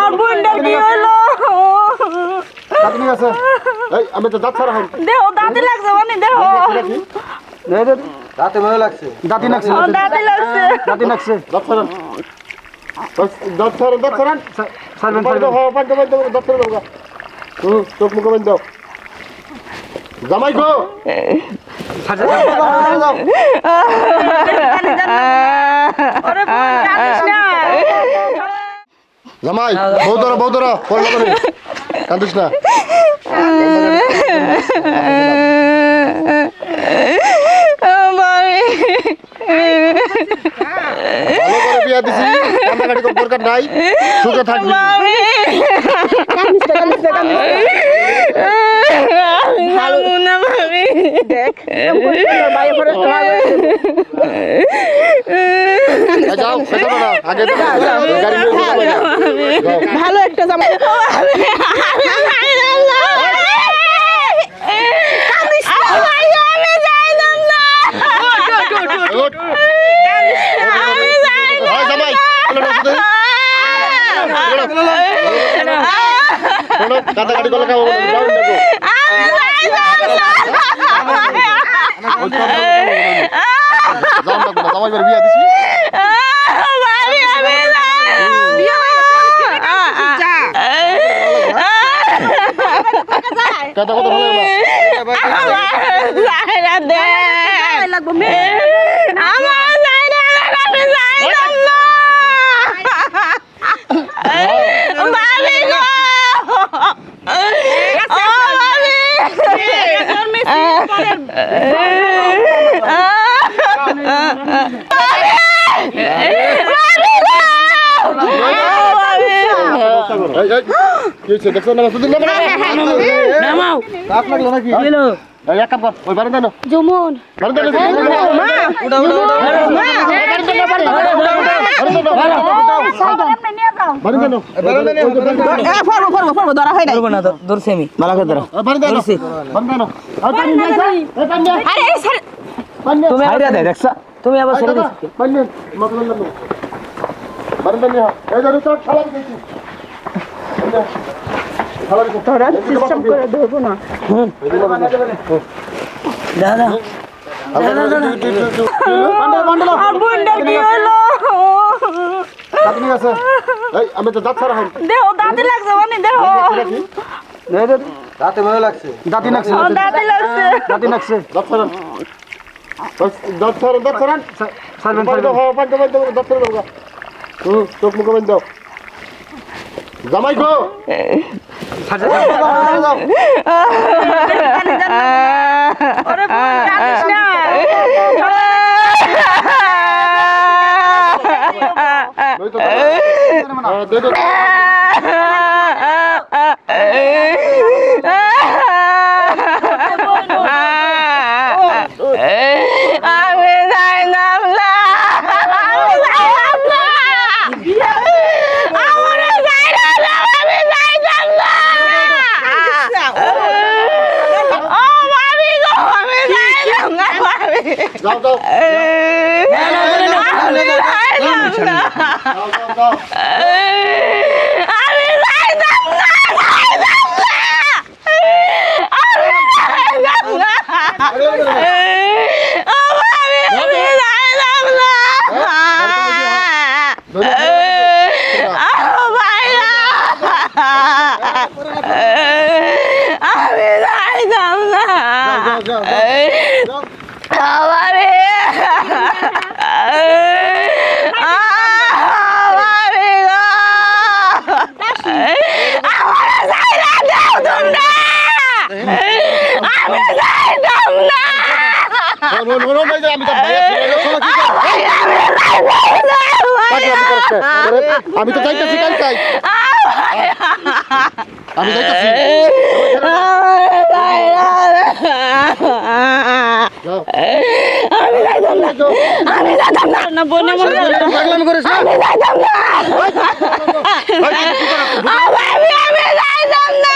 আর বোনটার কি হলো দাঁত নিয়ে আছে এই আমি তো দাঁত ছাড়া হন দেহ দাঁতে লাগছে মানে দেহ দাঁতে মনে লাগছে দাঁতি লাগছে দাঁতে লাগছে দাঁতি লাগছে দাঁত ছাড়ান দাঁত ছাড়ান দাঁত ছাড়ান ছাড়বেন ছাড়বেন হ্যাঁ পাঁচ পাঁচ দাঁত ছাড়ান দাও হুম চোখ মুখে বান্ধ দাও জামাই গো না জামাই বউ ধরো বউ ধরো পড়ল করে কান্দিস না। ভালো করে বিয়া দিছি কান্দাকাটি কোনো দরকার নাই সুখে থাকবি। এই যাও আগে গাড়ি নিয়ে। হয় জামাই। শোনো, কান্দাকাটি করলে খাব না, যাও না গো। কথা না গো, জামাই বাড়ি বিয়া দিছি কথা কথা ভালো না এই, এই, কি হয়েছে? দেখছ না? শুধু নামো, নামো। দাঁত লাগল নাকি? এই, এক কাম কর, ওই বারান্দা নাও। জুমন বারান্দা নাও, বারান্দা নাও। বারান্দা নাও, বারান্দা বারান্দা না এই, বারান্দা নাও। ধরছি। বারান্দা। এই। এই, আসো। তুমি আবার এই, দিছ বারান্দা নিয়ে এই, ধরো, তোর থালা দিয়েছি। এই নে। থালা দিয়েছি। এদিকে বসো, দাদা আমি তো দাঁত ছাড়া দেহ দাঁতে লাগছে মানে দেহ। দাঁতে মনে লাগছে। দাঁতি লাগছে। দাঁতে লাগছে। দাঁতি লাগছে। দাঁত ছাড়ান। দাঁত ছাড়ান দাঁত ছাড়ান। ছাড়বেন ছাড়বেন হ্যাঁ পাঁচ পাঁচ দাঁত ছাড়ান। দাও হুম চোখ মুখে বান্ধ দাও। জামাই গো। ওরে বোন কাঁদিস না ওই তো হ্যাঁ, দে দে আমি যাইলাম না আমি যাইলাম না আমার যাইলাম না আমি যাইলাম না ও মামি গো আমি যাইলাম না মামি যাও যাও আমি যাইলাম না যাও যাও যাও আমি যাইলাম না যাইলাম না আমি যাইলাম না ও মামি আমি যাইলাম না ও ভাইয়া আমি যাইলাম না যাও যাও যাও আমারে আমারে গো আমারে যাইরা দাও তোমরা আমি যাইতাম না নো নো নো ভাই আমি তো ভাই আছি এই শোনো কি কর আমি যাইতাম না পাগলামি করছে আরে, আমি তো যাইতেছি কাল কাই আমি যাইতেছি আমি যাইতাম না আমি যাইতাম না না বোন আমার পাগলামি করিস আমি যাইতাম না? আমি আমি যাইতাম না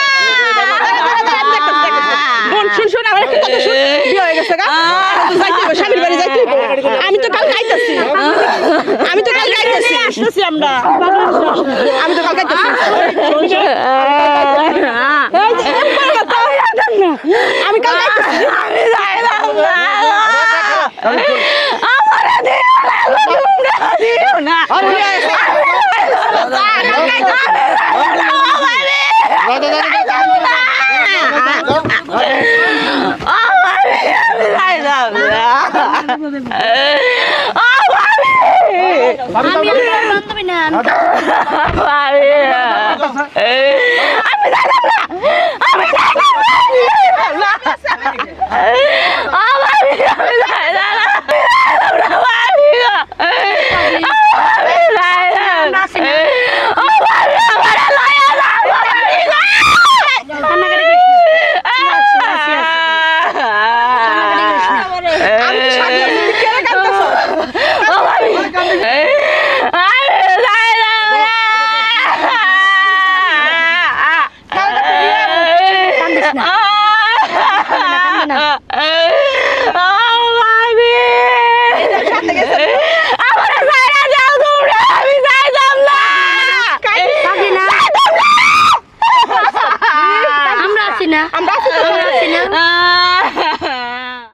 বোন শুন শুন আমার একটা কথা শুন বিয়ে হয়ে গেছে গা এখন তো যাইতে হবে, স্বামীর বাড়ি যাইতে হবে। আমি তো কাল খাইতেছি আমি তো কাল খাইতেছি আসতেছি আমরা এই যে, একবার কথা। আমি কাল যাইতেছি। আমি যাইলাম না আমার দিও না তোমরা দিও না আরে, আমি আপনার বান্ধবী না আমি